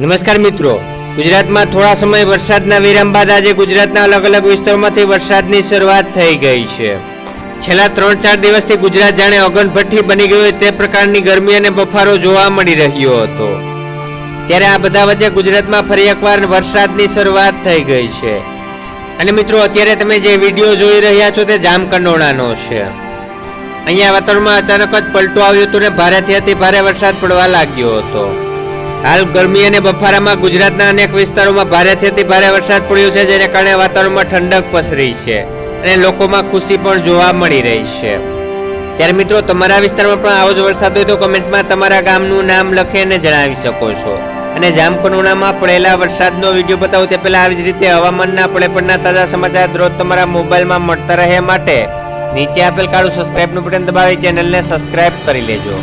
નમસ્કાર મિત્રો. ગુજરાતમાં થોડા સમય વરસાદના વિરામ બાદ આજે ગુજરાતના અલગ અલગ વિસ્તારોમાંથી વરસાદની શરૂઆત થઈ ગઈ છે. છેલ્લા ત્રણ ચાર દિવસથી ગુજરાત જાણે અગનભઠ્ઠી બની ગયું તે પ્રકારની ગરમી અને બફારો જોવા મળી રહ્યો હતો. ત્યારે આ બધા વચ્ચે ગુજરાતમાં ફરી એકવાર વરસાદની શરૂઆત થઈ ગઈ છે. અને મિત્રો, અત્યારે તમે જે વીડિયો જોઈ રહ્યા છો તે જામકંડોળાનો છે. અહીંયા વાતાવરણમાં અચાનક જ પલટો આવ્યો હતો ને ભારેથી અતિ ભારે વરસાદ પડવા લાગ્યો હતો. હાલ ગરમી અને બફારામાં ગુજરાતના અનેક વિસ્તારોમાં ભારેથી અતિ ભારે વરસાદ પડ્યો છે, જેને કારણે વાતાવરણમાં ઠંડક પસરી છે અને લોકોમાં ખુશી પણ જોવા મળી રહી છે. ત્યારે મિત્રો, તમારા વિસ્તારમાં પણ આવો જ વરસાદ હોય તો કમેન્ટમાં તમારા ગામનું નામ લખી અને જણાવી શકો છો. અને જામકનોડામાં પડેલા વરસાદનો વીડિયો બતાવો, તે પહેલાં આવી જ રીતે હવામાનના પડે પડના તાજા સમાચાર દરરોજ તમારા મોબાઈલમાં મળતા રહે માટે નીચે આપેલ કાળું સબસ્ક્રાઇબનું બટન દબાવી ચેનલને સબસ્ક્રાઇબ કરી લેજો.